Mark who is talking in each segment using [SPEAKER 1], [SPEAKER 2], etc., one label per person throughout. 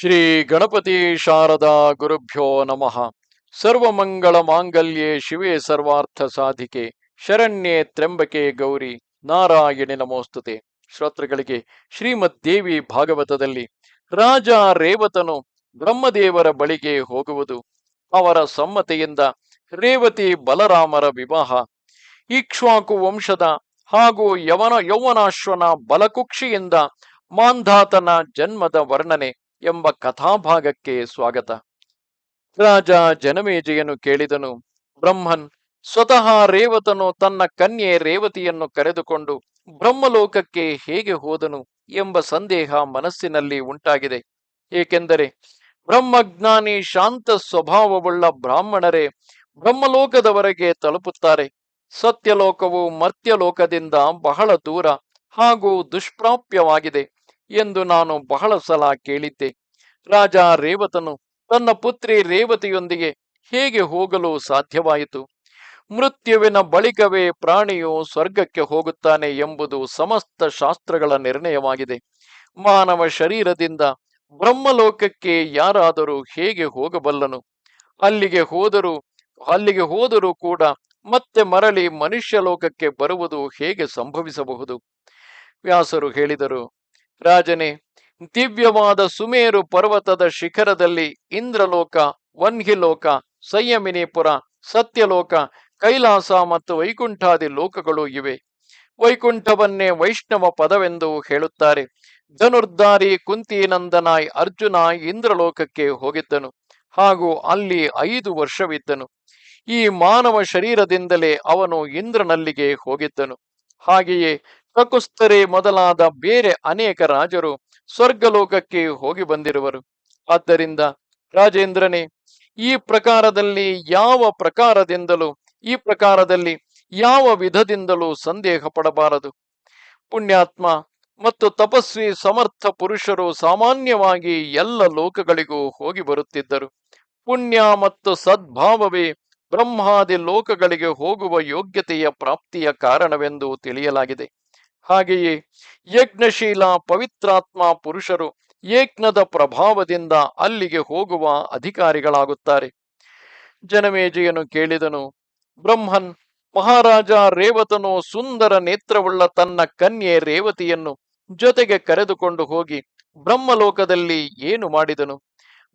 [SPEAKER 1] ಶ್ರೀ ಗಣಪತಿ ಶಾರದಾ ಗುರುಭ್ಯೋ ನಮಃ. ಸರ್ವಮಂಗಳ ಮಾಂಗಲ್ಯೇ ಶಿವೆ ಸರ್ವಾರ್ಥ ಸಾಧಿಕೆ. ಶರಣ್ಯೆ ತ್ರ್ಯಂಬಕೆ ಗೌರಿ. ನಾರಾಯಣಿ ನಮೋಸ್ತುತೆ. ಶ್ರೋತೃಗಳಿಗೆ ಶ್ರೀಮದ್ ದೇವಿ ಭಾಗವತದಲ್ಲಿ ರಾಜ ರೇವತನು ಬ್ರಹ್ಮದೇವರ ಬಳಿಗೆ ಹೋಗುವುದು. ಅವರ ಸಮ್ಮತಿಯಿಂದ ರೇವತಿ ಬಲರಾಮರ ವಿವಾಹ. ಇಕ್ಷ್ವಾಕು ವಂಶದ ಹಾಗೂ ಯವನ, ಯೌವನಾಶ್ವನ ಬಲಕುಕ್ಷಿಯಿಂದ ಮಾಂಧಾತನ ಜನ್ಮದ ವರ್ಣನೆ. ಎಂಬ ಕಥಾಭಾಗಕ್ಕೆ ಸ್ವಾಗತ. ರಾಜ ಜನಮೇಜೆಯನ್ನು ಕೇಳಿದನು. ಬ್ರಹ್ಮನ್, ಸ್ವತಃ ರೇವತನು ತನ್ನ ಕನ್ಯೆ ರೇವತಿಯನ್ನು ಕರೆದುಕೊಂಡು ಬ್ರಹ್ಮಲೋಕಕ್ಕೆ ಹೇಗೆ ಹೋದನು ಎಂಬ ಸಂದೇಹ ಮನಸ್ಸಿನಲ್ಲಿ ಉಂಟಾಗಿದೆ. ಏಕೆಂದರೆ ಬ್ರಹ್ಮಜ್ಞಾನಿ ಶಾಂತ ಸ್ವಭಾವವುಳ್ಳ ಬ್ರಾಹ್ಮಣರೇ ಬ್ರಹ್ಮಲೋಕದವರೆಗೆ ತಲುಪುತ್ತಾರೆ. ಸತ್ಯಲೋಕವು ಮರ್ತ್ಯಲೋಕದಿಂದ ಬಹಳ ದೂರ ಹಾಗೂ ದುಷ್ಪ್ರಾಪ್ಯವಾಗಿದೆ. ಎಂದು ನಾನು ಬಹಳ ಸಲ ಕೇಳಿದ್ದೆ. ರಾಜ ರೇವತನು ತನ್ನ ಪುತ್ರಿ ರೇವತಿಯೊಂದಿಗೆ ಹೇಗೆ ಹೋಗಲು ಸಾಧ್ಯವಾಯಿತು? ಮೃತ್ಯುವಿನ ಬಳಿಕವೇ ಪ್ರಾಣಿಯು ಸ್ವರ್ಗಕ್ಕೆ ಹೋಗುತ್ತಾನೆ ಎಂಬುದು ಸಮಸ್ತ ಶಾಸ್ತ್ರಗಳ ನಿರ್ಣಯವಾಗಿದೆ. ಮಾನವ ಶರೀರದಿಂದ ಬ್ರಹ್ಮಲೋಕಕ್ಕೆ ಯಾರಾದರೂ ಹೇಗೆ ಹೋಗಬಲ್ಲನು? ಅಲ್ಲಿಗೆ ಹೋದರೂ ಅಲ್ಲಿಗೆ ಹೋದರೂ ಕೂಡ ಮತ್ತೆ ಮರಳಿ ಮನುಷ್ಯ ಲೋಕಕ್ಕೆ ಬರುವುದು ಹೇಗೆ ಸಂಭವಿಸಬಹುದು? ವ್ಯಾಸರು ಹೇಳಿದರು ರಾಜನೇ, ದಿವ್ಯವಾದ ಸುಮೇರು ಪರ್ವತದ ಶಿಖರದಲ್ಲಿ ಇಂದ್ರಲೋಕ, ವನ್ಹಿಲೋಕ, ಸಂಯಮಿನಿಪುರ, ಸತ್ಯಲೋಕ, ಕೈಲಾಸ ಮತ್ತು ವೈಕುಂಠಾದಿ ಲೋಕಗಳು ಇವೆ. ವೈಕುಂಠವನ್ನೇ ವೈಷ್ಣವ ಪದವೆಂದು ಹೇಳುತ್ತಾರೆ. ಧನುರ್ಧಾರಿ ಕುಂತಿನಂದನಾಯ್ ಅರ್ಜುನ ಇಂದ್ರಲೋಕಕ್ಕೆ ಹೋಗಿದ್ದನು ಹಾಗೂ ಅಲ್ಲಿ ಐದು ವರ್ಷವಿದ್ದನು. ಈ ಮಾನವ ಶರೀರದಿಂದಲೇ ಅವನು ಇಂದ್ರನಲ್ಲಿಗೆ ಹೋಗಿದ್ದನು. ಹಾಗೆಯೇ ಕಕುಸ್ತರೆ ಮೊದಲಾದ ಬೇರೆ ಅನೇಕ ರಾಜರು ಸ್ವರ್ಗಲೋಕಕ್ಕೆ ಹೋಗಿ ಬಂದಿರುವರು. ಆದ್ದರಿಂದ ರಾಜೇಂದ್ರನೇ, ಈ ಪ್ರಕಾರದಲ್ಲಿ ಯಾವ ಪ್ರಕಾರದಿಂದಲೂ, ಈ ಪ್ರಕಾರದಲ್ಲಿ ಯಾವ ವಿಧದಿಂದಲೂ ಸಂದೇಹ ಪಡಬಾರದು. ಪುಣ್ಯಾತ್ಮ ಮತ್ತು ತಪಸ್ವಿ ಸಮರ್ಥ ಪುರುಷರು ಸಾಮಾನ್ಯವಾಗಿ ಎಲ್ಲ ಲೋಕಗಳಿಗೂ ಹೋಗಿ ಬರುತ್ತಿದ್ದರು. ಪುಣ್ಯ ಮತ್ತು ಸದ್ಭಾವವೇ ಬ್ರಹ್ಮಾದಿ ಲೋಕಗಳಿಗೆ ಹೋಗುವ ಯೋಗ್ಯತೆಯ ಪ್ರಾಪ್ತಿಯ ಕಾರಣವೆಂದು ತಿಳಿಯಲಾಗಿದೆ. ಹಾಗೆಯೇ ಯಜ್ಞಶೀಲ ಪವಿತ್ರಾತ್ಮ ಪುರುಷರು ಯಜ್ಞದ ಪ್ರಭಾವದಿಂದ ಅಲ್ಲಿಗೆ ಹೋಗುವ ಅಧಿಕಾರಿಗಳಾಗುತ್ತಾರೆ. ಜನಮೇಜಯನು ಕೇಳಿದನು, ಬ್ರಹ್ಮನ್, ಮಹಾರಾಜ ರೇವತನು ಸುಂದರ ನೇತ್ರವುಳ್ಳ ತನ್ನ ಕನ್ಯೆ ರೇವತಿಯನ್ನು ಜೊತೆಗೆ ಕರೆದುಕೊಂಡು ಹೋಗಿ ಬ್ರಹ್ಮಲೋಕದಲ್ಲಿ ಏನು ಮಾಡಿದನು?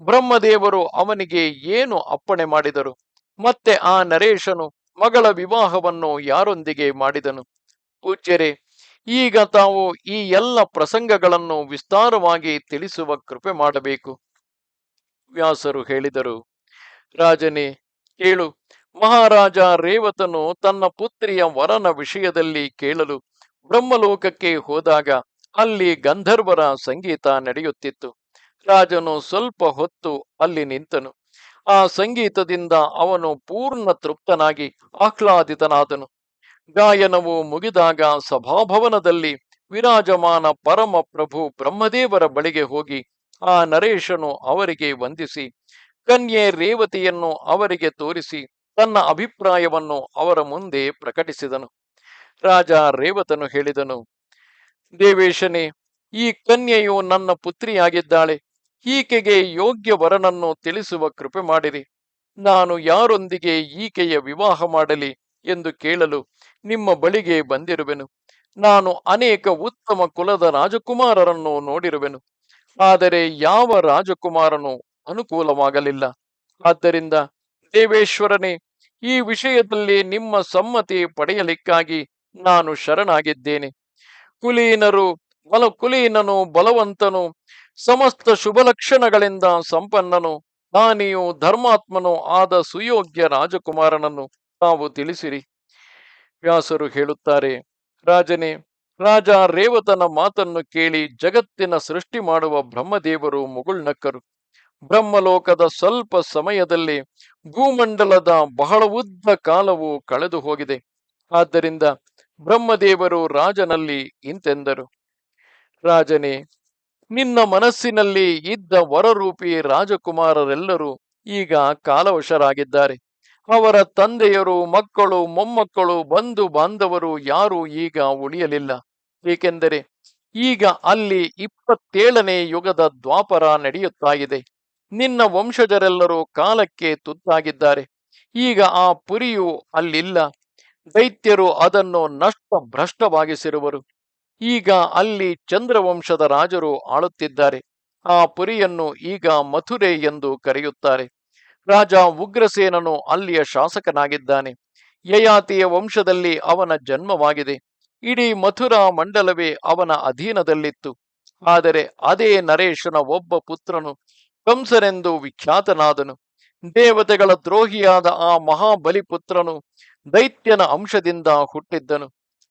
[SPEAKER 1] ಬ್ರಹ್ಮದೇವರು ಅವನಿಗೆ ಏನು ಅಪ್ಪಣೆ ಮಾಡಿದರು? ಮತ್ತೆ ಆ ನರೇಶನು ಮಗಳ ವಿವಾಹವನ್ನು ಯಾರೊಂದಿಗೆ ಮಾಡಿದನು? ಪೂಜ್ಯರೇ ಈಗ ತಾವು ಈ ಎಲ್ಲ ಪ್ರಸಂಗಗಳನ್ನು ವಿಸ್ತಾರವಾಗಿ ತಿಳಿಸುವ ಕೃಪೆ ಮಾಡಬೇಕು. ವ್ಯಾಸರು ಹೇಳಿದರು. ರಾಜನೇ, ಕೇಳು. ಮಹಾರಾಜ ರೇವತನು ತನ್ನ ಪುತ್ರಿಯ ವರನ ವಿಷಯದಲ್ಲಿ ಕೇಳಲು ಬ್ರಹ್ಮಲೋಕಕ್ಕೆ ಹೋದಾಗ ಅಲ್ಲಿ ಗಂಧರ್ವರ ಸಂಗೀತ ನಡೆಯುತ್ತಿತ್ತು. ರಾಜನು ಸ್ವಲ್ಪ ಹೊತ್ತು ಅಲ್ಲಿ ನಿಂತನು. ಆ ಸಂಗೀತದಿಂದ ಅವನು ಪೂರ್ಣ ತೃಪ್ತನಾಗಿ ಆಹ್ಲಾದಿತನಾದನು. ಗಾಯನವು ಮುಗಿದಾಗ ಸಭಾಭವನದಲ್ಲಿ ವಿರಾಜಮಾನ ಪರಮ ಪ್ರಭು ಬ್ರಹ್ಮದೇವರ ಬಳಿಗೆ ಹೋಗಿ ಆ ನರೇಶನು ಅವರಿಗೆ ವಂದಿಸಿ, ಕನ್ಯೆ ರೇವತಿಯನ್ನು ಅವರಿಗೆ ತೋರಿಸಿ ತನ್ನ ಅಭಿಪ್ರಾಯವನ್ನು ಅವರ ಮುಂದೆ ಪ್ರಕಟಿಸಿದನು. ರಾಜ ರೇವತನು ಹೇಳಿದನು, ದೇವೇಶನೇ, ಈ ಕನ್ಯೆಯು ನನ್ನ ಪುತ್ರಿಯಾಗಿದ್ದಾಳೆ. ಈಕೆಗೆ ಯೋಗ್ಯ ವರನನ್ನು ತಿಳಿಸುವ ಕೃಪೆ ಮಾಡಿರಿ. ನಾನು ಯಾರೊಂದಿಗೆ ಈಕೆಯ ವಿವಾಹ ಮಾಡಲಿ ಎಂದು ಕೇಳಲು ನಿಮ್ಮ ಬಳಿಗೆ ಬಂದಿರುವೆನು. ನಾನು ಅನೇಕ ಉತ್ತಮ ಕುಲದ ರಾಜಕುಮಾರರನ್ನು ನೋಡಿರುವೆನು. ಆದರೆ ಯಾವ ರಾಜಕುಮಾರನು ಅನುಕೂಲವಾಗಲಿಲ್ಲ. ಆದ್ದರಿಂದ ದೇವೇಶ್ವರನೇ, ಈ ವಿಷಯದಲ್ಲಿ ನಿಮ್ಮ ಸಮ್ಮತಿ ಪಡೆಯಲಿಕ್ಕಾಗಿ ನಾನು ಶರಣಾಗಿದ್ದೇನೆ. ಕುಲೀನರು ಬಲ, ಕುಲೀನನು ಬಲವಂತನು, ಸಮಸ್ತ ಶುಭ ಲಕ್ಷಣಗಳಿಂದ ಸಂಪನ್ನನು, ದಾನಿಯು ಧರ್ಮಾತ್ಮನು ಆದ ಸುಯೋಗ್ಯ ರಾಜಕುಮಾರನನ್ನು ತಾವು ತಿಳಿಸಿರಿ. ವ್ಯಾಸರು ಹೇಳುತ್ತಾರೆ, ರಾಜನೇ, ರಾಜ ರೇವತನ ಮಾತನ್ನು ಕೇಳಿ ಜಗತ್ತಿನ ಸೃಷ್ಟಿ ಮಾಡುವ ಬ್ರಹ್ಮದೇವರು ಮುಗುಳ್ನಕ್ಕರು ಬ್ರಹ್ಮಲೋಕದ ಸ್ವಲ್ಪ ಸಮಯದಲ್ಲಿ ಭೂಮಂಡಲದ ಬಹಳ ಉದ್ದ ಕಾಲವು ಕಳೆದು ಹೋಗಿದೆ. ಆದ್ದರಿಂದ ಬ್ರಹ್ಮದೇವರು ರಾಜನಲ್ಲಿ ಇಂತೆಂದರು. ರಾಜನೇ, ನಿನ್ನ ಮನಸ್ಸಿನಲ್ಲಿ ಇದ್ದ ವರರೂಪಿ ರಾಜಕುಮಾರರೆಲ್ಲರೂ ಈಗ ಕಾಲವಶರಾಗಿದ್ದಾರೆ. ಅವರ ತಂದೆಯರು, ಮಕ್ಕಳು, ಮೊಮ್ಮಕ್ಕಳು, ಬಂಧು ಬಾಂಧವರು ಯಾರೂ ಈಗ ಉಳಿಯಲಿಲ್ಲ. ಏಕೆಂದರೆ ಈಗ ಅಲ್ಲಿ ಇಪ್ಪತ್ತೇಳನೇ ಯುಗದ ದ್ವಾಪರ ನಡೆಯುತ್ತಾ ಇದೆ ನಿನ್ನ ವಂಶಜರೆಲ್ಲರೂ ಕಾಲಕ್ಕೆ ತುತ್ತಾಗಿದ್ದಾರೆ. ಈಗ ಆ ಪುರಿಯು ಅಲ್ಲಿಲ್ಲ. ದೈತ್ಯರು ಅದನ್ನು ನಷ್ಟ ಭ್ರಷ್ಟವಾಗಿಸಿರುವರು ಈಗ ಅಲ್ಲಿ ಚಂದ್ರವಂಶದ ರಾಜರು ಆಳುತ್ತಿದ್ದಾರೆ. ಆ ಪುರಿಯನ್ನು ಈಗ ಮಥುರೆ ಎಂದು ಕರೆಯುತ್ತಾರೆ. ರಾಜ ಉಗ್ರಸೇನನು ಅಲ್ಲಿಯ ಶಾಸಕನಾಗಿದ್ದಾನೆ. ಯಯಾತಿಯ ವಂಶದಲ್ಲಿ ಅವನ ಜನ್ಮವಾಗಿದೆ. ಇಡೀ ಮಥುರಾ ಮಂಡಲವೇ ಅವನ ಅಧೀನದಲ್ಲಿತ್ತು. ಆದರೆ ಅದೇ ನರೇಶನ ಒಬ್ಬ ಪುತ್ರನು ಕಂಸನೆಂದು ವಿಖ್ಯಾತನಾದನು. ದೇವತೆಗಳ ದ್ರೋಹಿಯಾದ ಆ ಮಹಾಬಲಿಪುತ್ರನು ದೈತ್ಯನ ಅಂಶದಿಂದ ಹುಟ್ಟಿದ್ದನು.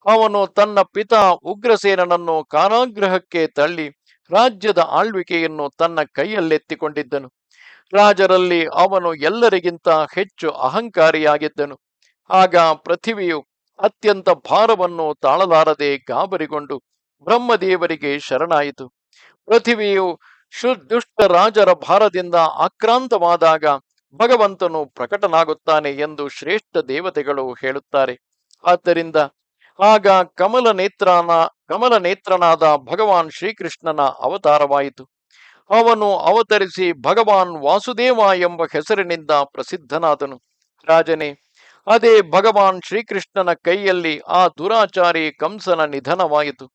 [SPEAKER 1] ಅವನು ತನ್ನ ಪಿತಾ ಉಗ್ರಸೇನನನ್ನು ಕಾರಾಗೃಹಕ್ಕೆ ತಳ್ಳಿ ರಾಜ್ಯದ ಆಳ್ವಿಕೆಯನ್ನು ತನ್ನ ಕೈಯಲ್ಲೆತ್ತಿಕೊಂಡಿದ್ದನು. ರಾಜರಲ್ಲಿ ಅವನು ಎಲ್ಲರಿಗಿಂತ ಹೆಚ್ಚು ಅಹಂಕಾರಿಯಾಗಿದ್ದನು. ಆಗ ಪೃಥಿವಿಯು ಅತ್ಯಂತ ಭಾರವನ್ನು ತಾಳಲಾರದೆ ಗಾಬರಿಗೊಂಡು ಬ್ರಹ್ಮದೇವರಿಗೆ ಶರಣಾಯಿತು. ಪೃಥಿವಿಯು ದುಷ್ಟ ರಾಜರ ಭಾರದಿಂದ ಆಕ್ರಾಂತವಾದಾಗ ಭಗವಂತನು ಪ್ರಕಟನಾಗುತ್ತಾನೆ ಎಂದು ಶ್ರೇಷ್ಠ ದೇವತೆಗಳು ಹೇಳುತ್ತಾರೆ. ಆದ್ದರಿಂದ ಆಗ ಕಮಲ ನೇತ್ರನ ಕಮಲ ನೇತ್ರನಾದ ಭಗವಾನ್ ಶ್ರೀಕೃಷ್ಣನ ಅವತಾರವಾಯಿತು. ಅವನು ಅವತರಿಸಿ, ಭಗವಾನ್ ವಾಸುದೇವ ಎಂಬ ಹೆಸರಿನಿಂದ ಪ್ರಸಿದ್ಧನಾದನು. ರಾಜನೇ, ಅದೇ ಭಗವಾನ್ ಶ್ರೀಕೃಷ್ಣನ ಕೈಯಲ್ಲಿ ಆ ದುರಾಚಾರಿ ಕಂಸನ ನಿಧನವಾಯಿತು.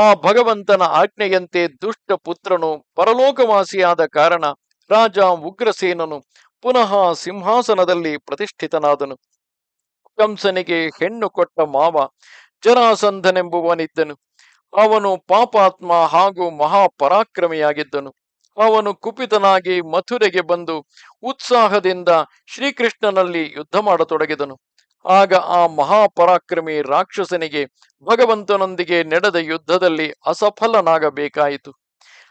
[SPEAKER 1] ಆ ಭಗವಂತನ ಆಜ್ಞೆಯಂತೆ ದುಷ್ಟ ಪುತ್ರನು ಪರಲೋಕವಾಸಿಯಾದ ಕಾರಣ ರಾಜ ಉಗ್ರಸೇನನು ಪುನಃ ಸಿಂಹಾಸನದಲ್ಲಿ ಪ್ರತಿಷ್ಠಿತನಾದನು. ಕಂಸನಿಗೆ ಹೆಣ್ಣು ಕೊಟ್ಟ ಮಾವ ಜರಾಸಂಧನೆಂಬುವನಿದ್ದನು. ಅವನು ಪಾಪಾತ್ಮ ಹಾಗೂ ಮಹಾಪರಾಕ್ರಮಿಯಾಗಿದ್ದನು. ಅವನು ಕುಪಿತನಾಗಿ ಮಥುರೆಗೆ ಬಂದು ಉತ್ಸಾಹದಿಂದ ಶ್ರೀಕೃಷ್ಣನಲ್ಲಿ ಯುದ್ಧ ಮಾಡತೊಡಗಿದನು. ಆಗ ಆ ಮಹಾಪರಾಕ್ರಮಿ ರಾಕ್ಷಸನಿಗೆ ಭಗವಂತನೊಂದಿಗೆ ನಡೆದ ಯುದ್ಧದಲ್ಲಿ ಅಸಫಲನಾಗಬೇಕಾಯಿತು.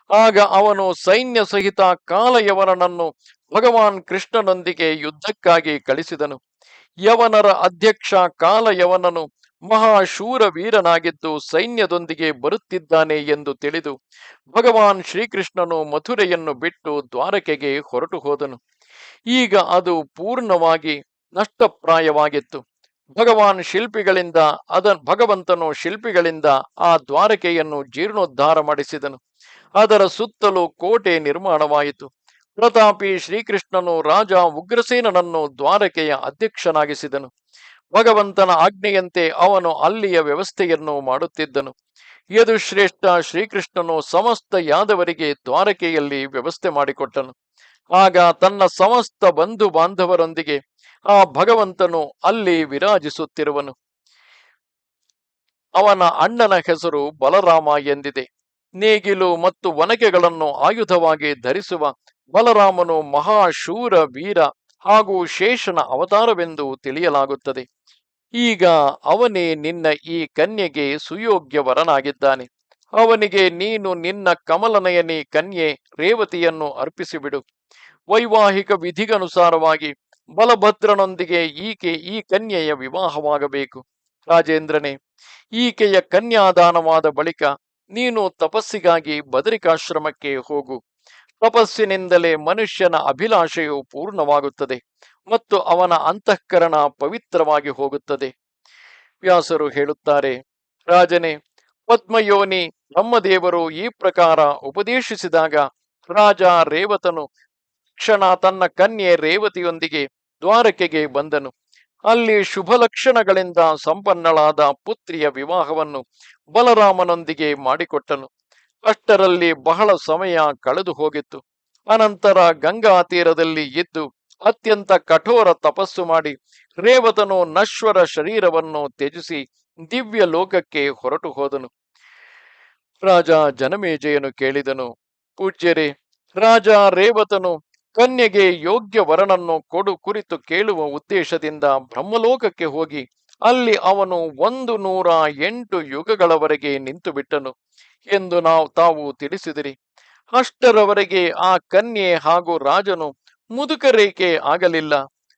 [SPEAKER 1] ಆಗ ಅವನು ಸೈನ್ಯ ಸಹಿತ ಕಾಲಯವನನನ್ನು ಭಗವಾನ್ ಕೃಷ್ಣನೊಂದಿಗೆ ಯುದ್ಧಕ್ಕಾಗಿ ಕಳಿಸಿದನು. ಯವನರ ಅಧ್ಯಕ್ಷ ಕಾಲಯವನನು ಮಹಾಶೂರ ವೀರನಾಗಿದ್ದು ಸೈನ್ಯದೊಂದಿಗೆ ಬರುತ್ತಿದ್ದಾನೆ ಎಂದು ತಿಳಿದು ಭಗವಾನ್ ಶ್ರೀಕೃಷ್ಣನು ಮಥುರೆಯನ್ನು ಬಿಟ್ಟು ದ್ವಾರಕೆಗೆ ಹೊರಟು ಹೋದನು. ಈಗ ಅದು ಪೂರ್ಣವಾಗಿ ನಷ್ಟಪ್ರಾಯವಾಗಿತ್ತು. ಭಗವಾನ್ ಶಿಲ್ಪಿಗಳಿಂದ ಅದ ಭಗವಂತನು ಶಿಲ್ಪಿಗಳಿಂದ ಆ ದ್ವಾರಕೆಯನ್ನು ಜೀರ್ಣೋದ್ಧಾರ ಮಾಡಿಸಿದನು. ಅದರ ಸುತ್ತಲೂ ಕೋಟೆ ನಿರ್ಮಾಣವಾಯಿತು. ಪ್ರತಾಪಿ ಶ್ರೀಕೃಷ್ಣನು ರಾಜ ಉಗ್ರಸೇನನನ್ನು ದ್ವಾರಕೆಯ ಅಧ್ಯಕ್ಷನಾಗಿಸಿದನು. ಭಗವಂತನ ಆಜ್ಞೆಯಂತೆ ಅವನು ಅಲ್ಲಿಯ ವ್ಯವಸ್ಥೆಯನ್ನು ಮಾಡುತ್ತಿದ್ದನು. ಯದು ಶ್ರೇಷ್ಠ ಶ್ರೀಕೃಷ್ಣನು ಸಮಸ್ತ ಯಾದವರಿಗೆ ದ್ವಾರಕೆಯಲ್ಲಿ ವ್ಯವಸ್ಥೆ ಮಾಡಿಕೊಟ್ಟನು. ಆಗ ತನ್ನ ಸಮಸ್ತ ಬಂಧು ಬಾಂಧವರೊಂದಿಗೆ ಆ ಭಗವಂತನು ಅಲ್ಲಿ ವಿರಾಜಿಸುತ್ತಿರುವನು. ಅವನ ಅಣ್ಣನ ಹೆಸರು ಬಲರಾಮ ಎಂದಿದೆ. ನೇಗಿಲು ಮತ್ತು ಒನಕೆಗಳನ್ನು ಆಯುಧವಾಗಿ ಧರಿಸುವ ಬಲರಾಮನು ಮಹಾಶೂರ ವೀರ ಹಾಗೂ ಶೇಷನ ಅವತಾರವೆಂದು ತಿಳಿಯಲಾಗುತ್ತದೆ. ಈಗ ಅವನೇ ನಿನ್ನ ಈ ಕನ್ಯೆಗೆ ಸುಯೋಗ್ಯ ವರನಾಗಿದ್ದಾನೆ ಅವನಿಗೆ ನೀನು ನಿನ್ನ ಕಮಲನಯನಿ ಕನ್ಯೆ ರೇವತಿಯನ್ನು ಅರ್ಪಿಸಿಬಿಡು. ವೈವಾಹಿಕ ವಿಧಿಗನುಸಾರವಾಗಿ ಬಲಭದ್ರನೊಂದಿಗೆ ಈಕೆ ಈ ಕನ್ಯೆಯ ವಿವಾಹವಾಗಬೇಕು. ರಾಜೇಂದ್ರನೇ, ಈಕೆಯ ಕನ್ಯಾದಾನವಾದ ಬಳಿಕ ನೀನು ತಪಸ್ಸಿಗಾಗಿ ಬದರಿಕಾಶ್ರಮಕ್ಕೆ ಹೋಗು. ತಪಸ್ಸಿನಿಂದಲೇ ಮನುಷ್ಯನ ಅಭಿಲಾಷೆಯು ಪೂರ್ಣವಾಗುತ್ತದೆ ಮತ್ತು ಅವನ ಅಂತಃಕರಣ ಪವಿತ್ರವಾಗಿ ಹೋಗುತ್ತದೆ. ವ್ಯಾಸರು ಹೇಳುತ್ತಾರೆ, ರಾಜನೇ, ಪದ್ಮಯೋನಿ ಬ್ರಹ್ಮದೇವರು ಈ ಪ್ರಕಾರ ಉಪದೇಶಿಸಿದಾಗ ರಾಜ ರೇವತನು ಕ್ಷಣ ತನ್ನ ಕನ್ಯೆ ರೇವತಿಯೊಂದಿಗೆ ದ್ವಾರಕೆಗೆ ಬಂದನು. ಅಲ್ಲಿ ಶುಭ ಲಕ್ಷಣಗಳಿಂದ ಸಂಪನ್ನಳಾದ ಪುತ್ರಿಯ ವಿವಾಹವನ್ನು ಬಲರಾಮನೊಂದಿಗೆ ಮಾಡಿಕೊಟ್ಟನು. ಅಷ್ಟರಲ್ಲಿ ಬಹಳ ಸಮಯ ಕಳೆದು ಹೋಗಿತ್ತು. ಅನಂತರ ಗಂಗಾ ತೀರದಲ್ಲಿ ಇದ್ದು ಅತ್ಯಂತ ಕಠೋರ ತಪಸ್ಸು ಮಾಡಿ ರೇವತನು ನಶ್ವರ ಶರೀರವನ್ನು ತ್ಯಜಿಸಿ ದಿವ್ಯ ಲೋಕಕ್ಕೆ ಹೊರಟು ಹೋದನು. ರಾಜ ಜನಮೇಜಯನು ಕೇಳಿದನು, ಪೂಜ್ಯರೇ, ರಾಜ ರೇವತನು ಕನ್ಯೆಗೆ ಯೋಗ್ಯ ವರನನ್ನು ಕೊಡು ಕುರಿತು ಕೇಳುವ ಉದ್ದೇಶದಿಂದ ಬ್ರಹ್ಮಲೋಕಕ್ಕೆ ಹೋಗಿ ಅಲ್ಲಿ ಅವನು ಒಂದು ನೂರ ಎಂಟು ಯುಗಗಳವರೆಗೆ ನಿಂತು ಬಿಟ್ಟನು ಎಂದು ನಾವು ತಾವು ತಿಳಿಸಿದಿರಿ. ಅಷ್ಟರವರೆಗೆ ಆ ಕನ್ಯೆ ಹಾಗೂ ರಾಜನು ಮುದುಕರೇಕೆ ಆಗಲಿಲ್ಲ.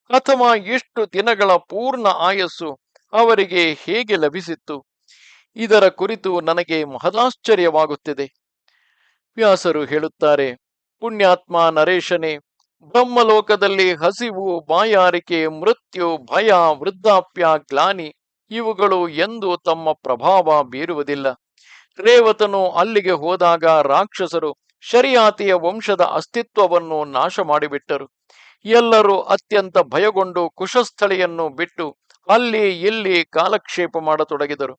[SPEAKER 1] ಅಥವಾ ಇಷ್ಟು ದಿನಗಳ ಪೂರ್ಣ ಆಯಸ್ಸು ಅವರಿಗೆ ಹೇಗೆ ಲಭಿಸಿತ್ತು? ಇದರ ಕುರಿತು ನನಗೆ ಮಹದಾಶ್ಚರ್ಯವಾಗುತ್ತಿದೆ. ವ್ಯಾಸರು ಹೇಳುತ್ತಾರೆ, ಪುಣ್ಯಾತ್ಮ ನರೇಶನೇ, ಬ್ರಹ್ಮಲೋಕದಲ್ಲಿ ಹಸಿವು, ಬಾಯಾರಿಕೆ, ಮೃತ್ಯು, ಭಯ, ವೃದ್ಧಾಪ್ಯ, ಗ್ಲಾನಿ ಇವುಗಳು ಎಂದು ತಮ್ಮ ಪ್ರಭಾವ ಬೀರುವುದಿಲ್ಲ. ರೇವತನು ಅಲ್ಲಿಗೆ ಹೋದಾಗ ರಾಕ್ಷಸರು ಶರಿಯಾತಿಯ ವಂಶದ ಅಸ್ತಿತ್ವವನ್ನು ನಾಶ ಮಾಡಿಬಿಟ್ಟರು. ಎಲ್ಲರೂ ಅತ್ಯಂತ ಭಯಗೊಂಡು ಕುಶಸ್ಥಳಿಯನ್ನು ಬಿಟ್ಟು ಅಲ್ಲಿ ಇಲ್ಲಿ ಕಾಲಕ್ಷೇಪ ಮಾಡತೊಡಗಿದರು.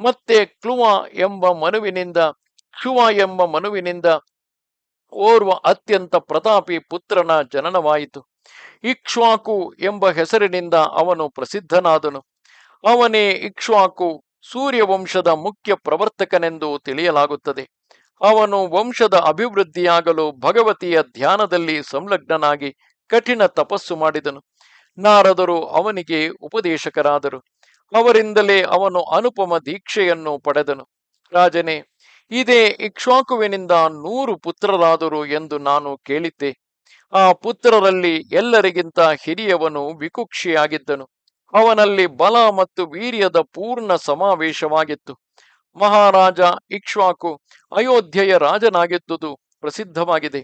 [SPEAKER 1] ಮತ್ತೆ ಕ್ಲುವ ಎಂಬ ಮನುವಿನಿಂದ ಕ್ಷುವ ಎಂಬ ಮನುವಿನಿಂದ ಓರ್ವ ಅತ್ಯಂತ ಪ್ರತಾಪಿ ಪುತ್ರನ ಜನನವಾಯಿತು. ಇಕ್ಷ್ವಾಕು ಎಂಬ ಹೆಸರಿನಿಂದ ಅವನು ಪ್ರಸಿದ್ಧನಾದನು. ಅವನೇ ಇಕ್ಷ್ವಾಕು ಸೂರ್ಯವಂಶದ ಮುಖ್ಯ ಪ್ರವರ್ತಕನೆಂದು ತಿಳಿಯಲಾಗುತ್ತದೆ. ಅವನು ವಂಶದ ಅಭಿವೃದ್ಧಿಯಾಗಲು ಭಗವತಿಯ ಧ್ಯಾನದಲ್ಲಿ ಸಂಲಗ್ನನಾಗಿ ಕಠಿಣ ತಪಸ್ಸು ಮಾಡಿದನು. ನಾರದರು ಅವನಿಗೆ ಉಪದೇಶಕರಾದರು. ಅವರಿಂದಲೇ ಅವನು ಅನುಪಮ ದೀಕ್ಷೆಯನ್ನು ಪಡೆದನು. ರಾಜನೇ, ಇದೇ ಇಕ್ಷಾಕುವಿನಿಂದ ನೂರು ಪುತ್ರರಾದರು ಎಂದು ನಾನು ಕೇಳಿದ್ದೆ. ಆ ಪುತ್ರರಲ್ಲಿ ಎಲ್ಲರಿಗಿಂತ ಹಿರಿಯವನು ವಿಕುಕ್ಷಿಯಾಗಿದ್ದನು. ಅವನಲ್ಲಿ ಬಲ ಮತ್ತು ವೀರ್ಯದ ಪೂರ್ಣ ಸಮಾವೇಶವಾಗಿತ್ತು. ಮಹಾರಾಜ ಇಕ್ಷ್ವಾಕು ಅಯೋಧ್ಯೆಯ ರಾಜನಾಗಿದ್ದುದು ಪ್ರಸಿದ್ಧವಾಗಿದೆ.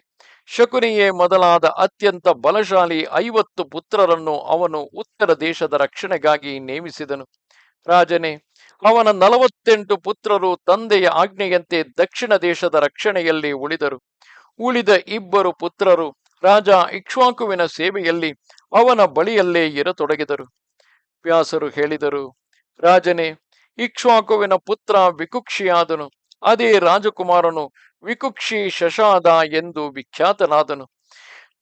[SPEAKER 1] ಶಕುನಿಯೇ ಮೊದಲಾದ ಅತ್ಯಂತ ಬಲಶಾಲಿ ಐವತ್ತು ಪುತ್ರರನ್ನು ಅವನು ಉತ್ತರ ದೇಶದ ರಕ್ಷಣೆಗಾಗಿ ನೇಮಿಸಿದನು. ರಾಜನೇ, ಅವನ ನಲವತ್ತೆಂಟು ಪುತ್ರರು ತಂದೆಯ ಆಜ್ಞೆಯಂತೆ ದಕ್ಷಿಣ ದೇಶದ ರಕ್ಷಣೆಯಲ್ಲಿ ಉಳಿದರು. ಉಳಿದ ಇಬ್ಬರು ಪುತ್ರರು ರಾಜ ಇಕ್ಷ್ವಾಕುವಿನ ಸೇವೆಯಲ್ಲಿ ಅವನ ಬಳಿಯಲ್ಲೇ ಇರತೊಡಗಿದರು. ವ್ಯಾಸರು ಹೇಳಿದರು, ರಾಜನೇ, ಇಕ್ಷ್ವಾಕುವಿನ ಪುತ್ರ ವಿಕುಕ್ಷಿಯಾದನು, ಅದೇ ರಾಜಕುಮಾರನು ವಿಕುಕ್ಷಿ ಶಶಾದ ಎಂದು ವಿಖ್ಯಾತನಾದನು.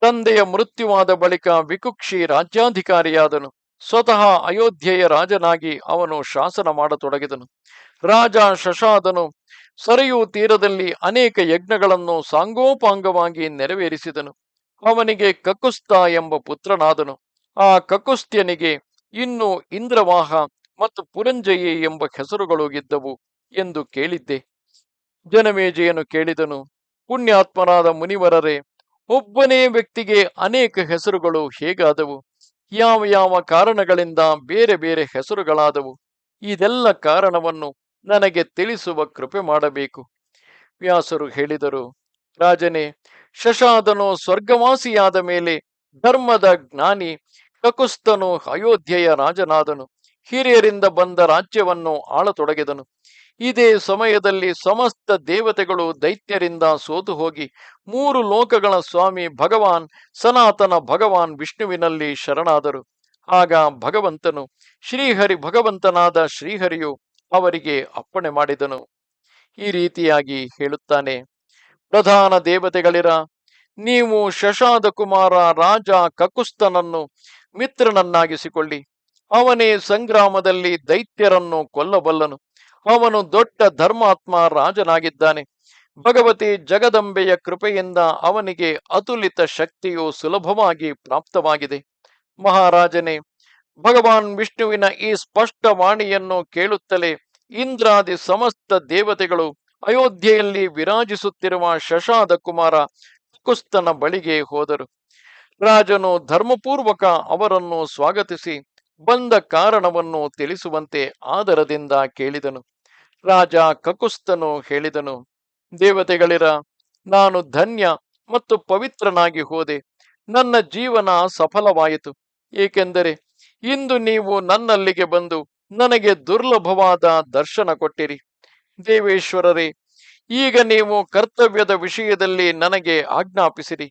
[SPEAKER 1] ತಂದೆಯ ಮೃತ್ಯುವಾದ ಬಳಿಕ ವಿಕುಕ್ಷಿ ರಾಜ್ಯಾಧಿಕಾರಿಯಾದನು. ಸ್ವತಃ ಅಯೋಧ್ಯೆಯ ರಾಜನಾಗಿ ಅವನು ಶಾಸನ ಮಾಡತೊಡಗಿದನು. ರಾಜ ಶಶಾದನು ಸರಿಯು ತೀರದಲ್ಲಿ ಅನೇಕ ಯಜ್ಞಗಳನ್ನು ಸಾಂಗೋಪಾಂಗವಾಗಿ ನೆರವೇರಿಸಿದನು. ಅವನಿಗೆ ಕಕುಸ್ತ ಎಂಬ ಪುತ್ರನಾದನು. ಆ ಕಕುಸ್ತ್ಯನಿಗೆ ಇನ್ನು ಇಂದ್ರವಾಹ ಮತ್ತು ಪುರಂಜಯಿ ಎಂಬ ಹೆಸರುಗಳು ಇದ್ದವು ಎಂದು ಕೇಳಿದ್ದೆ. ಜನಮೇಜೆಯನ್ನು ಕೇಳಿದನು ಪುಣ್ಯಾತ್ಮರಾದ ಮುನಿವರರೇ, ಒಬ್ಬನೇ ವ್ಯಕ್ತಿಗೆ ಅನೇಕ ಹೆಸರುಗಳು ಹೇಗಾದವು? ಯಾವ ಯಾವ ಕಾರಣಗಳಿಂದ ಬೇರೆ ಬೇರೆ ಹೆಸರುಗಳಾದವು? ಇದೆಲ್ಲ ಕಾರಣವನ್ನು ನನಗೆ ತಿಳಿಸುವ ಕೃಪೆ ಮಾಡಬೇಕು. ವ್ಯಾಸರು ಹೇಳಿದರು, ರಾಜನೇ, ಶಶಾದನು ಸ್ವರ್ಗವಾಸಿಯಾದ ಮೇಲೆ ಧರ್ಮದ ಜ್ಞಾನಿ ಕಕುಸ್ತನು ಅಯೋಧ್ಯೆಯ ರಾಜನಾದನು. ಹಿರಿಯರಿಂದ ಬಂದ ರಾಜ್ಯವನ್ನು ಆಳತೊಡಗಿದನು. ಇದೇ ಸಮಯದಲ್ಲಿ ಸಮಸ್ತ ದೇವತೆಗಳು ದೈತ್ಯರಿಂದ ಸೋತು ಹೋಗಿ ಮೂರು ಲೋಕಗಳ ಸ್ವಾಮಿ ಭಗವಾನ್, ಸನಾತನ ಭಗವಾನ್ ವಿಷ್ಣುವಿನಲ್ಲಿ ಶರಣಾದರು. ಆಗ ಭಗವಂತನು, ಶ್ರೀಹರಿ ಭಗವಂತನಾದ ಶ್ರೀಹರಿಯು ಅವರಿಗೆ ಅಪ್ಪಣೆ ಮಾಡಿದನು. ಈ ರೀತಿಯಾಗಿ ಹೇಳುತ್ತಾನೆ. ಪ್ರಧಾನ ದೇವತೆಗಳಿರ, ನೀವು ಶಶಾದ ಕುಮಾರ ರಾಜ ಕಕುಸ್ತನನ್ನು ಮಿತ್ರನನ್ನಾಗಿಸಿಕೊಳ್ಳಿ. ಅವನೇ ಸಂಗ್ರಾಮದಲ್ಲಿ ದೈತ್ಯರನ್ನು ಕೊಲ್ಲಬಲ್ಲನು. ಅವನು ದೊಡ್ಡ ಧರ್ಮಾತ್ಮ ರಾಜನಾಗಿದ್ದಾನೆ. ಭಗವತಿ ಜಗದಂಬೆಯ ಕೃಪೆಯಿಂದ ಅವನಿಗೆ ಅತುಲಿತ ಶಕ್ತಿಯು ಸುಲಭವಾಗಿ ಪ್ರಾಪ್ತವಾಗಿದೆ. ಮಹಾರಾಜನೇ, ಭಗವಾನ್ ವಿಷ್ಣುವಿನ ಈ ಸ್ಪಷ್ಟ ವಾಣಿಯನ್ನು ಕೇಳುತ್ತಲೇ ಇಂದ್ರಾದಿ ಸಮಸ್ತ ದೇವತೆಗಳು ಅಯೋಧ್ಯೆಯಲ್ಲಿ ವಿರಾಜಿಸುತ್ತಿರುವ ಶಶಾದ ಕುಮಾರ ಕುಸ್ತನ ಬಳಿಗೆ ಹೋದರು. ರಾಜನು ಧರ್ಮಪೂರ್ವಕ ಅವರನ್ನು ಸ್ವಾಗತಿಸಿ ಬಂದ ಕಾರಣವನ್ನು ತಿಳಿಸುವಂತೆ ಆದರದಿಂದ ಕೇಳಿದನು. ರಾಜ ಕಕುಸ್ತನು ಹೇಳಿದನು, ದೇವತೆಗಳಿರ, ನಾನು ಧನ್ಯ ಮತ್ತು ಪವಿತ್ರನಾಗಿ ಹೋದೆ. ನನ್ನ ಜೀವನ ಸಫಲವಾಯಿತು. ಏಕೆಂದರೆ ಇಂದು ನೀವು ನನ್ನಲ್ಲಿಗೆ ಬಂದು ನನಗೆ ದುರ್ಲಭವಾದ ದರ್ಶನ ಕೊಟ್ಟಿರಿ. ದೇವೇಶ್ವರರೇ, ಈಗ ನೀವು ಕರ್ತವ್ಯದ ವಿಷಯದಲ್ಲಿ ನನಗೆ ಆಜ್ಞಾಪಿಸಿರಿ.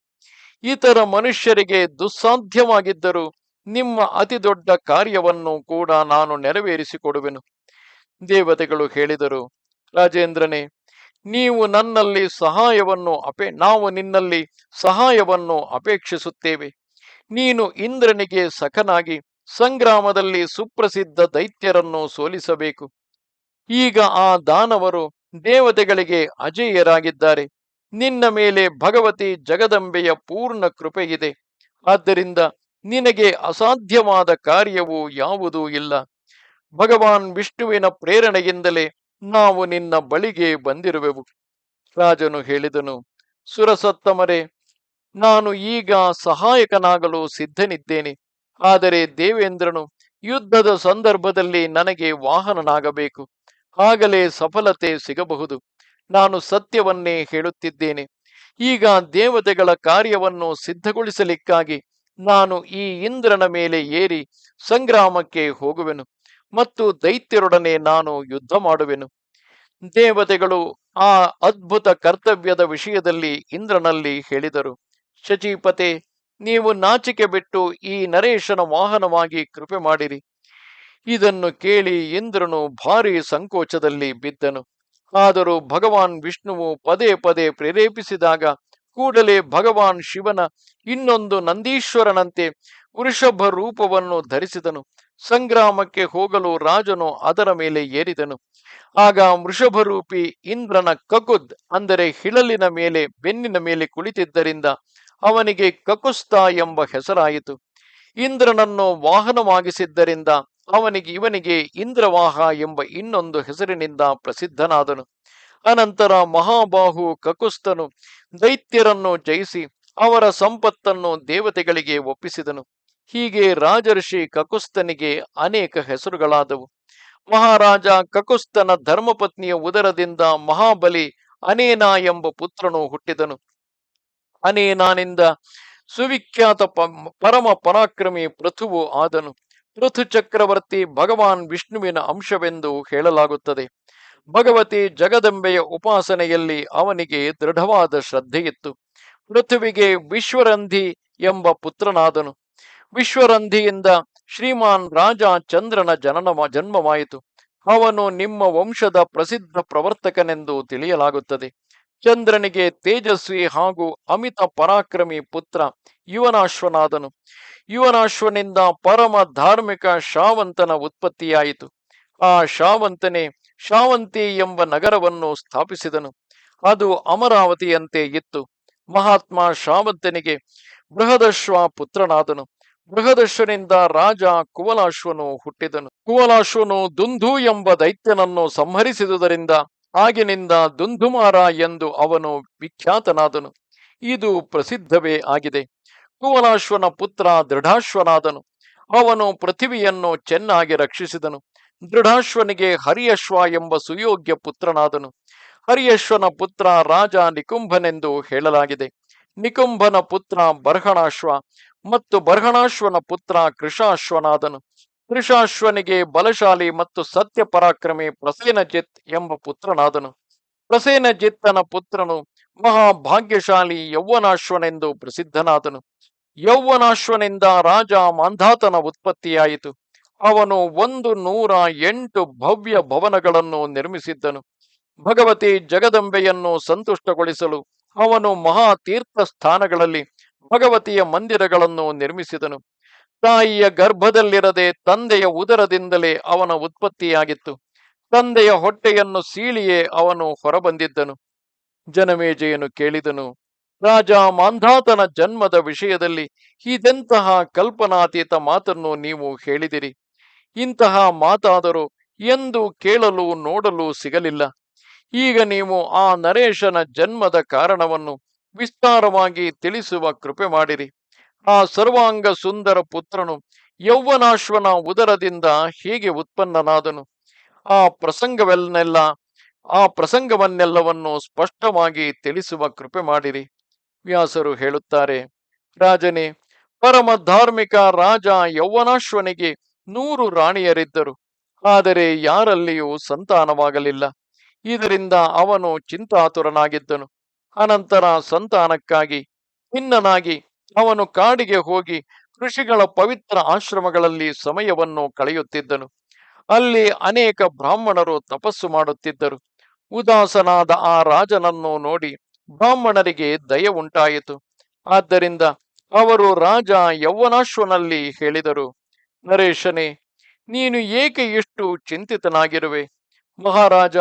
[SPEAKER 1] ಇತರ ಮನುಷ್ಯರಿಗೆ ದುಸ್ಸಾಧ್ಯವಾಗಿದ್ದರೂ ನಿಮ್ಮ ಅತಿ ದೊಡ್ಡ ಕಾರ್ಯವನ್ನು ಕೂಡ ನಾನು ನೆರವೇರಿಸಿಕೊಡುವೆನು. ದೇವತೆಗಳು ಹೇಳಿದರು, ರಾಜೇಂದ್ರನೇ, ನೀವು ನನ್ನಲ್ಲಿ ಸಹಾಯವನ್ನು ಅಪೇ, ನಾವು ನಿನ್ನಲ್ಲಿ ಸಹಾಯವನ್ನು ಅಪೇಕ್ಷಿಸುತ್ತೇವೆ. ನೀನು ಇಂದ್ರನಿಗೆ ಸಖನಾಗಿ ಸಂಗ್ರಾಮದಲ್ಲಿ ಸುಪ್ರಸಿದ್ಧ ದೈತ್ಯರನ್ನು ಸೋಲಿಸಬೇಕು. ಈಗ ಆ ದಾನವರು ದೇವತೆಗಳಿಗೆ ಅಜೇಯರಾಗಿದ್ದಾರೆ. ನಿನ್ನ ಮೇಲೆ ಭಗವತಿ ಜಗದಂಬೆಯ ಪೂರ್ಣ ಕೃಪೆಯಿದೆ ಆದ್ದರಿಂದ ನಿನಗೆ ಅಸಾಧ್ಯವಾದ ಕಾರ್ಯವು ಯಾವುದೂ ಇಲ್ಲ. ಭಗವಾನ್ ವಿಷ್ಣುವಿನ ಪ್ರೇರಣೆಯಿಂದಲೇ ನಾವು ನಿನ್ನ ಬಳಿಗೆ ಬಂದಿರುವೆವು. ರಾಜನು ಹೇಳಿದನು, ಸುರಸತ್ತಮರೆ, ನಾನು ಈಗ ಸಹಾಯಕನಾಗಲು ಸಿದ್ಧನಿದ್ದೇನೆ. ಆದರೆ ದೇವೇಂದ್ರನು ಯುದ್ಧದ ಸಂದರ್ಭದಲ್ಲಿ ನನಗೆ ವಾಹನನಾಗಬೇಕು. ಆಗಲೇ ಸಫಲತೆ ಸಿಗಬಹುದು. ನಾನು ಸತ್ಯವನ್ನೇ ಹೇಳುತ್ತಿದ್ದೇನೆ. ಈಗ ದೇವತೆಗಳ ಕಾರ್ಯವನ್ನು ಸಿದ್ಧಗೊಳಿಸಲಿಕ್ಕಾಗಿ ನಾನು ಈ ಇಂದ್ರನ ಮೇಲೆ ಏರಿ ಸಂಗ್ರಾಮಕ್ಕೆ ಹೋಗುವೆನು ಮತ್ತು ದೈತ್ಯರೊಡನೆ ನಾನು ಯುದ್ಧ ಮಾಡುವೆನು. ದೇವತೆಗಳು ಆ ಅದ್ಭುತ ಕರ್ತವ್ಯದ ವಿಷಯದಲ್ಲಿ ಇಂದ್ರನಲ್ಲಿ ಹೇಳಿದರು. ಶಚಿಪತೆ, ನೀವು ನಾಚಿಕೆ ಬಿಟ್ಟು ಈ ನರೇಶನ ವಾಹನವಾಗಿ ಕೃಪೆ ಮಾಡಿರಿ. ಇದನ್ನು ಕೇಳಿ ಇಂದ್ರನು ಭಾರಿ ಸಂಕೋಚದಲ್ಲಿ ಬಿದ್ದನು. ಆದರೂ ಭಗವಾನ್ ವಿಷ್ಣುವು ಪದೇ ಪದೇ ಪ್ರೇರೇಪಿಸಿದಾಗ ಕೂಡಲೇ ಭಗವಾನ್ ಶಿವನ ಇನ್ನೊಂದು ನಂದೀಶ್ವರನಂತೆ ವೃಷಭ ರೂಪವನ್ನು ಧರಿಸಿದನು. ಸಂಗ್ರಾಮಕ್ಕೆ ಹೋಗಲು ರಾಜನು ಅದರ ಮೇಲೆ ಏರಿದನು. ಆಗ ವೃಷಭರೂಪಿ ಇಂದ್ರನ ಕಕುದ್ ಅಂದರೆ ಹಿಳಲಿನ ಮೇಲೆ, ಬೆನ್ನಿನ ಮೇಲೆ ಕುಳಿತಿದ್ದರಿಂದ ಅವನಿಗೆ ಕಕುಸ್ತ ಎಂಬ ಹೆಸರಾಯಿತು. ಇಂದ್ರನನ್ನು ವಾಹನವಾಗಿಸಿದ್ದರಿಂದ ಅವನಿಗೆ ಇವನಿಗೆ ಇಂದ್ರವಾಹ ಎಂಬ ಇನ್ನೊಂದು ಹೆಸರಿನಿಂದ ಪ್ರಸಿದ್ಧನಾದನು. ಅನಂತರ ಮಹಾಬಾಹು ಕಕುಸ್ತನು ದೈತ್ಯರನ್ನು ಜಯಿಸಿ ಅವರ ಸಂಪತ್ತನ್ನು ದೇವತೆಗಳಿಗೆ ಒಪ್ಪಿಸಿದನು. ಹೀಗೆ ರಾಜರ್ಷಿ ಕಕುಸ್ತನಿಗೆ ಅನೇಕ ಹೆಸರುಗಳಾದವು. ಮಹಾರಾಜ ಕಕುಸ್ತನ ಧರ್ಮಪತ್ನಿಯ ಉದರದಿಂದ ಮಹಾಬಲಿ ಅನೇನ ಎಂಬ ಪುತ್ರನು ಹುಟ್ಟಿದನು. ಅನೇನಾನಿಂದ ಸುವಿಖ್ಯಾತ ಪರಮ ಪರಾಕ್ರಮಿ ಪೃಥುವು ಆದನು. ಪೃಥು ಚಕ್ರವರ್ತಿ ಭಗವಾನ್ ವಿಷ್ಣುವಿನ ಅಂಶವೆಂದು ಹೇಳಲಾಗುತ್ತದೆ. ಭಗವತಿ ಜಗದಂಬೆಯ ಉಪಾಸನೆಯಲ್ಲಿ ಅವನಿಗೆ ದೃಢವಾದ ಶ್ರದ್ಧೆಯಿತ್ತು. ಪೃಥುವಿಗೆ ವಿಶ್ವರಂಧಿ ಎಂಬ ಪುತ್ರನಾದನು. ವಿಶ್ವರಂಧಿಯಿಂದ ಶ್ರೀಮಾನ್ ರಾಜ ಚಂದ್ರನ ಜನನ ಜನ್ಮವಾಯಿತು. ಅವನು ನಿಮ್ಮ ವಂಶದ ಪ್ರಸಿದ್ಧ ಪ್ರವರ್ತಕನೆಂದು ತಿಳಿಯಲಾಗುತ್ತದೆ. ಚಂದ್ರನಿಗೆ ತೇಜಸ್ವಿ ಹಾಗೂ ಅಮಿತ ಪರಾಕ್ರಮಿ ಪುತ್ರ ಯುವನಾಶ್ವನಾದನು. ಯುವನಾಶ್ವನಿಂದ ಪರಮ ಧಾರ್ಮಿಕ ಶಾವಂತನ ಉತ್ಪತ್ತಿಯಾಯಿತು. ಆ ಶಾವಂತನೇ ಶಾವಂತಿ ಎಂಬ ನಗರವನ್ನು ಸ್ಥಾಪಿಸಿದನು. ಅದು ಅಮರಾವತಿಯಂತೆ ಇತ್ತು. ಮಹಾತ್ಮ ಶಾವಂತನಿಗೆ ಬೃಹದಶ್ವ ಪುತ್ರನಾದನು. ಬೃಹದಶ್ವನಿಂದ ರಾಜ ಕುವಲಾಶ್ವನು ಹುಟ್ಟಿದನು. ಕುವಲಾಶ್ವನು ದುಂಧು ಎಂಬ ದೈತ್ಯನನ್ನು ಸಂಹರಿಸಿದುದರಿಂದ ಆಗಿನಿಂದ ದುಂಧುಮಾರ ಎಂದು ಅವನು ವಿಖ್ಯಾತನಾದನು. ಇದು ಪ್ರಸಿದ್ಧವೇ ಆಗಿದೆ. ಕುವಲಾಶ್ವನ ಪುತ್ರ ದೃಢಾಶ್ವನಾದನು. ಅವನು ಪೃಥಿವಿಯನ್ನು ಚೆನ್ನಾಗಿ ರಕ್ಷಿಸಿದನು. ದೃಢಾಶ್ವನಿಗೆ ಹರಿಯಶ್ವ ಎಂಬ ಸುಯೋಗ್ಯ ಪುತ್ರನಾದನು. ಹರಿಯಶ್ವನ ಪುತ್ರ ರಾಜ ನಿಕುಂಭನೆಂದು ಹೇಳಲಾಗಿದೆ. ನಿಕುಂಭನ ಪುತ್ರ ಬರ್ಹಣಾಶ್ವ ಮತ್ತು ಬರ್ಹಣಾಶ್ವನ ಪುತ್ರ ಕೃಷಾಶ್ವನಾದನು. ಕೃಷಾಶ್ವನಿಗೆ ಬಲಶಾಲಿ ಮತ್ತು ಸತ್ಯ ಪರಾಕ್ರಮಿ ಪ್ರಸೇನಜಿತ್ ಎಂಬ ಪುತ್ರನಾದನು. ಪ್ರಸೇನಜಿತ್ತನ ಪುತ್ರನು ಮಹಾಭಾಗ್ಯಶಾಲಿ ಯೌವನಾಶ್ವನೆಂದು ಪ್ರಸಿದ್ಧನಾದನು. ಯೌವನಾಶ್ವನಿಂದ ರಾಜ ಮಾಂಧಾತನ ಉತ್ಪತ್ತಿಯಾಯಿತು. ಅವನು ಒಂದು ನೂರ ಎಂಟು ಭವ್ಯ ಭವನಗಳನ್ನು ನಿರ್ಮಿಸಿದ್ದನು. ಭಗವತಿ ಜಗದಂಬೆಯನ್ನು ಸಂತುಷ್ಟಗೊಳಿಸಲು ಅವನು ಮಹಾ ತೀರ್ಥ ಸ್ಥಾನಗಳಲ್ಲಿ ಭಗವತಿಯ ಮಂದಿರಗಳನ್ನು ನಿರ್ಮಿಸಿದನು. ತಾಯಿಯ ಗರ್ಭದಲ್ಲಿರದೆ ತಂದೆಯ ಉದರದಿಂದಲೇ ಅವನ ಉತ್ಪತ್ತಿಯಾಗಿತ್ತು. ತಂದೆಯ ಹೊಟ್ಟೆಯನ್ನು ಸೀಳಿಯೇ ಅವನು ಹೊರಬಂದಿದ್ದನು. ಜನಮೇಜೆಯನ್ನು ಕೇಳಿದನು. ರಾಜ ಮಾಂಧಾತನ ಜನ್ಮದ ವಿಷಯದಲ್ಲಿ ಇದೆಂತಹ ಕಲ್ಪನಾತೀತ ಮಾತನ್ನು ನೀವು ಹೇಳಿದಿರಿ. ಇಂತಹ ಮಾತಾದರೂ ಎಂದು ಕೇಳಲು ನೋಡಲು ಸಿಗಲಿಲ್ಲ. ಈಗ ನೀವು ಆ ನರೇಶನ ಜನ್ಮದ ಕಾರಣವನ್ನು ವಿಸ್ತಾರವಾಗಿ ತಿಳಿಸುವ ಕೃಪೆ ಮಾಡಿರಿ. ಆ ಸರ್ವಾಂಗ ಸುಂದರ ಪುತ್ರನು ಯೌವನಾಶ್ವನ ಉದರದಿಂದ ಹೇಗೆ ಉತ್ಪನ್ನನಾದನು? ಆ ಪ್ರಸಂಗವೆಲ್ಲನೆಲ್ಲ ಆ ಪ್ರಸಂಗವನ್ನೆಲ್ಲವನ್ನು ಸ್ಪಷ್ಟವಾಗಿ ತಿಳಿಸುವ ಕೃಪೆ ಮಾಡಿರಿ. ವ್ಯಾಸರು ಹೇಳುತ್ತಾರೆ, ರಾಜನೇ, ಪರಮ ಧಾರ್ಮಿಕ ರಾಜ ಯೌವನಾಶ್ವನಿಗೆ ನೂರು ರಾಣಿಯರಿದ್ದರು. ಆದರೆ ಯಾರಲ್ಲಿಯೂ ಸಂತಾನವಾಗಲಿಲ್ಲ. ಇದರಿಂದ ಅವನು ಚಿಂತಾತುರನಾಗಿದ್ದನು. ಅನಂತರ ಸಂತಾನಕ್ಕಾಗಿ ಖಿನ್ನನಾಗಿ ಅವನು ಕಾಡಿಗೆ ಹೋಗಿ ಋಷಿಗಳ ಪವಿತ್ರ ಆಶ್ರಮಗಳಲ್ಲಿ ಸಮಯವನ್ನು ಕಳೆಯುತ್ತಿದ್ದನು. ಅಲ್ಲಿ ಅನೇಕ ಬ್ರಾಹ್ಮಣರು ತಪಸ್ಸು ಮಾಡುತ್ತಿದ್ದರು. ಉದಾಸನಾದ ಆ ರಾಜನನ್ನು ನೋಡಿ ಬ್ರಾಹ್ಮಣರಿಗೆ ದಯ ಉಂಟಾಯಿತು. ಆದ್ದರಿಂದ ಅವರು ರಾಜ ಯೌವನಾಶ್ವನಲ್ಲಿ ಹೇಳಿದರು, ನರೇಶನೇ, ನೀನು ಏಕೆ ಇಷ್ಟು ಚಿಂತಿತನಾಗಿರುವೆ? ಮಹಾರಾಜ,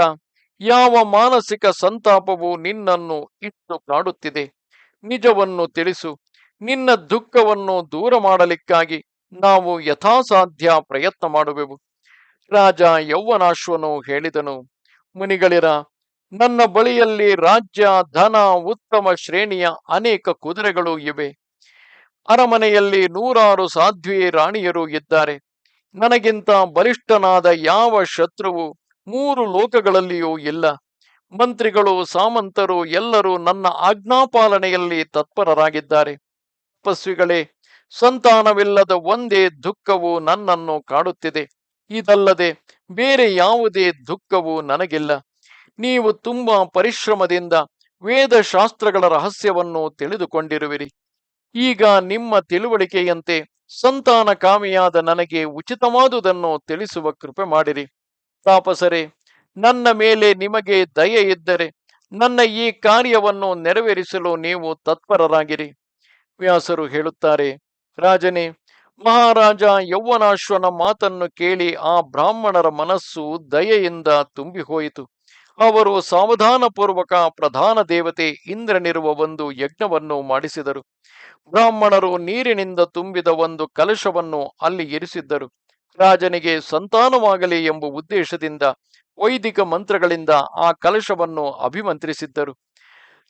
[SPEAKER 1] ಯಾವ ಮಾನಸಿಕ ಸಂತಾಪವು ನಿನ್ನನ್ನು ಇಟ್ಟು ಕಾಡುತ್ತಿದೆ? ನಿಜವನ್ನು ತಿಳಿಸು, ನಿನ್ನ ದುಃಖವನ್ನು ದೂರ ಮಾಡಲಿಕ್ಕಾಗಿ ನಾವು ಯಥಾಸಾಧ್ಯ ಪ್ರಯತ್ನ ಮಾಡುವೆವು. ರಾಜ ಯೌವನಾಶ್ವನು ಹೇಳಿದನು, ಮುನಿಗಳಿರ ನನ್ನ ಬಳಿಯಲ್ಲಿ ರಾಜ್ಯ, ಧನ, ಉತ್ತಮ ಶ್ರೇಣಿಯ ಅನೇಕ ಕುದುರೆಗಳು ಇವೆ. ಅರಮನೆಯಲ್ಲಿ ನೂರಾರು ಸಾಧ್ವಿ ರಾಣಿಯರು ಇದ್ದಾರೆ. ನನಗಿಂತ ಬಲಿಷ್ಠನಾದ ಯಾವ ಶತ್ರುವು ಮೂರು ಲೋಕಗಳಲ್ಲಿಯೂ ಇಲ್ಲ. ಮಂತ್ರಿಗಳು, ಸಾಮಂತರು ಎಲ್ಲರೂ ನನ್ನ ಆಜ್ಞಾಪಾಲನೆಯಲ್ಲಿ ತತ್ಪರರಾಗಿದ್ದಾರೆ. ತಪಸ್ವಿಗಳೇ, ಸಂತಾನವಿಲ್ಲದ ಒಂದೇ ದುಃಖವು ನನ್ನನ್ನು ಕಾಡುತ್ತಿದೆ. ಇದಲ್ಲದೆ ಬೇರೆ ಯಾವುದೇ ದುಃಖವು ನನಗಿಲ್ಲ. ನೀವು ತುಂಬಾ ಪರಿಶ್ರಮದಿಂದ ವೇದಶಾಸ್ತ್ರಗಳ ರಹಸ್ಯವನ್ನು ತಿಳಿದುಕೊಂಡಿರುವಿರಿ. ಈಗ ನಿಮ್ಮ ತಿಳುವಳಿಕೆಯಂತೆ ಸಂತಾನ ಕಾಮಿಯಾದ ನನಗೆ ಉಚಿತವಾದುದನ್ನು ತಿಳಿಸುವ ಕೃಪೆ ಮಾಡಿರಿ. ತಾಪಸರೇ ನನ್ನ ಮೇಲೆ ನಿಮಗೆ ದಯೆ ಇದ್ದರೆ ನನ್ನ ಈ ಕಾರ್ಯವನ್ನು ನೆರವೇರಿಸಲು ನೀವು ತತ್ಪರರಾಗಿರಿ. ವ್ಯಾಸರು ಹೇಳುತ್ತಾರೆ, ರಾಜನೇ, ಮಹಾರಾಜ ಯೌವನಾಶ್ವನ ಮಾತನ್ನು ಕೇಳಿ ಆ ಬ್ರಾಹ್ಮಣರ ಮನಸ್ಸು ದಯೆಯಿಂದ ತುಂಬಿ ಹೋಯಿತು ಅವರು ಸಾವಧಾನಪೂರ್ವಕ ಪ್ರಧಾನ ದೇವತೆ ಇಂದ್ರನಿರುವ ಒಂದು ಯಜ್ಞವನ್ನು ಮಾಡಿಸಿದರು. ಬ್ರಾಹ್ಮಣರು ನೀರಿನಿಂದ ತುಂಬಿದ ಒಂದು ಕಲಶವನ್ನು ಅಲ್ಲಿ ಇರಿಸಿದ್ದರು. ರಾಜನಿಗೆ ಸಂತಾನವಾಗಲಿ ಎಂಬ ಉದ್ದೇಶದಿಂದ ವೈದಿಕ ಮಂತ್ರಗಳಿಂದ ಆ ಕಲಶವನ್ನು ಅಭಿಮಂತ್ರಿಸಿದ್ದರು.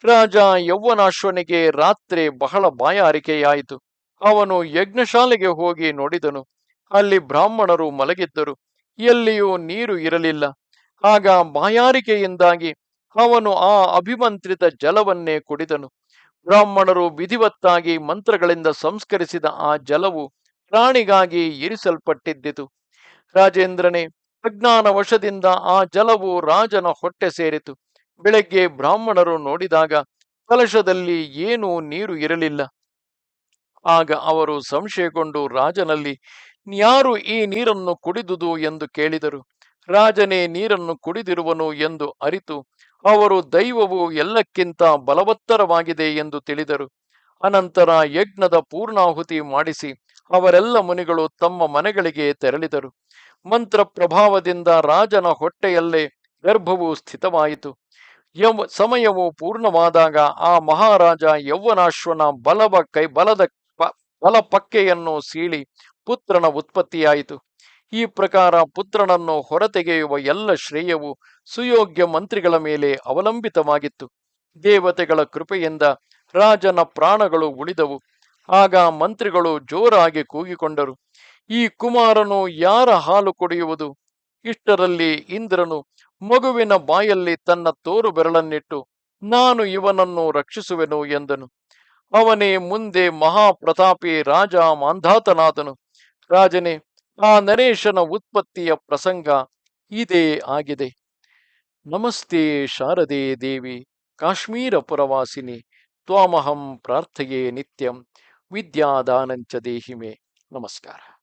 [SPEAKER 1] ರಾಜ ಯೌವನಾಶ್ವನಿಗೆ ರಾತ್ರಿ ಬಹಳ ಬಾಯಾರಿಕೆಯಾಯಿತು. ಅವನು ಯಜ್ಞಶಾಲೆಗೆ ಹೋಗಿ ನೋಡಿದನು. ಅಲ್ಲಿ ಬ್ರಾಹ್ಮಣರು ಮಲಗಿದ್ದರು. ಎಲ್ಲಿಯೂ ನೀರು ಇರಲಿಲ್ಲ. ಆಗ ಮಾಯಾರಿಕೆಯಿಂದಾಗಿ ಅವನು ಆ ಅಭಿಮಂತ್ರಿತ ಜಲವನ್ನೇ ಕುಡಿದನು. ಬ್ರಾಹ್ಮಣರು ವಿಧಿವತ್ತಾಗಿ ಮಂತ್ರಗಳಿಂದ ಸಂಸ್ಕರಿಸಿದ ಆ ಜಲವು ಪ್ರಾಣಿಗಾಗಿ ಇರಿಸಲ್ಪಟ್ಟಿದ್ದಿತು. ರಾಜೇಂದ್ರನೇ, ಅಜ್ಞಾನ ವಶದಿಂದ ಆ ಜಲವು ರಾಜನ ಹೊಟ್ಟೆ ಸೇರಿತು. ಬೆಳಗ್ಗೆ ಬ್ರಾಹ್ಮಣರು ನೋಡಿದಾಗ ಕಲಶದಲ್ಲಿ ಏನೂ ನೀರು ಇರಲಿಲ್ಲ. ಆಗ ಅವರು ಸಂಶಯಗೊಂಡು ರಾಜನಲ್ಲಿ, ಯಾರು ಈ ನೀರನ್ನು ಕುಡಿದುದು? ಎಂದು ಕೇಳಿದರು. ರಾಜನೇ ನೀರನ್ನು ಕುಡಿದಿರುವನು ಎಂದು ಅರಿತು, ಅವರು ದೈವವು ಎಲ್ಲಕ್ಕಿಂತ ಬಲವತ್ತರವಾಗಿದೆ ಎಂದು ತಿಳಿದರು. ಅನಂತರ ಯಜ್ಞದ ಪೂರ್ಣಾಹುತಿ ಮಾಡಿಸಿ, ಅವರೆಲ್ಲ ಮುನಿಗಳು ತಮ್ಮ ಮನೆಗಳಿಗೆ ತೆರಳಿದರು. ಮಂತ್ರ ಪ್ರಭಾವದಿಂದ ರಾಜನ ಹೊಟ್ಟೆಯಲ್ಲೇ ಗರ್ಭವು ಸ್ಥಿತವಾಯಿತು. ಯವ, ಸಮಯವು ಪೂರ್ಣವಾದಾಗ ಆ ಮಹಾರಾಜ ಯೌವನಾಶ್ವನ ಬಲವ ಕೈ, ಬಲದ ಬಲ ಪಕ್ಕೆಯನ್ನು ಸೀಳಿ ಪುತ್ರನ ಉತ್ಪತ್ತಿಯಾಯಿತು. ಈ ಪ್ರಕಾರ ಪುತ್ರನನ್ನು ಹೊರತೆಗೆಯುವ ಎಲ್ಲ ಶ್ರೇಯವು ಸುಯೋಗ್ಯ ಮಂತ್ರಿಗಳ ಮೇಲೆ ಅವಲಂಬಿತವಾಗಿತ್ತು. ದೇವತೆಗಳ ಕೃಪೆಯಿಂದ ರಾಜನ ಪ್ರಾಣಗಳು ಉಳಿದವು. ಆಗ ಮಂತ್ರಿಗಳು ಜೋರಾಗಿ ಕೂಗಿಕೊಂಡರು. ಈ ಕುಮಾರನು ಯಾರ ಹಾಲು ಕುಡಿಯುವುದು? ಇಷ್ಟರಲ್ಲಿ ಇಂದ್ರನು ಮಗುವಿನ ಬಾಯಲ್ಲಿ ತನ್ನ ತೋರು ಬೆರಳನ್ನಿಟ್ಟು, ನಾನು ಇವನನ್ನು ರಕ್ಷಿಸುವೆನು ಎಂದನು. ಅವನೇ ಮುಂದೆ ಮಹಾಪ್ರತಾಪಿ ರಾಜ ಮಾಂಧಾತನಾದನು. ರಾಜನೇ ಆ ನರೇಶನ ಉತ್ಪತ್ತಿಯ ಪ್ರಸಂಗ ಇದೇ ಆಗಿದೆ. ನಮಸ್ತೆ ಶಾರದೆ ದೇವಿ, ಕಾಶ್ಮೀರ ಪುರವಾಸಿನಿ, ತ್ವಾಮಹಂ ಪ್ರಾರ್ಥೆಯೇ ನಿತ್ಯಂ, ವಿದ್ಯಾದಾನಂಚ ದೇಹಿಮೆ. ನಮಸ್ಕಾರ.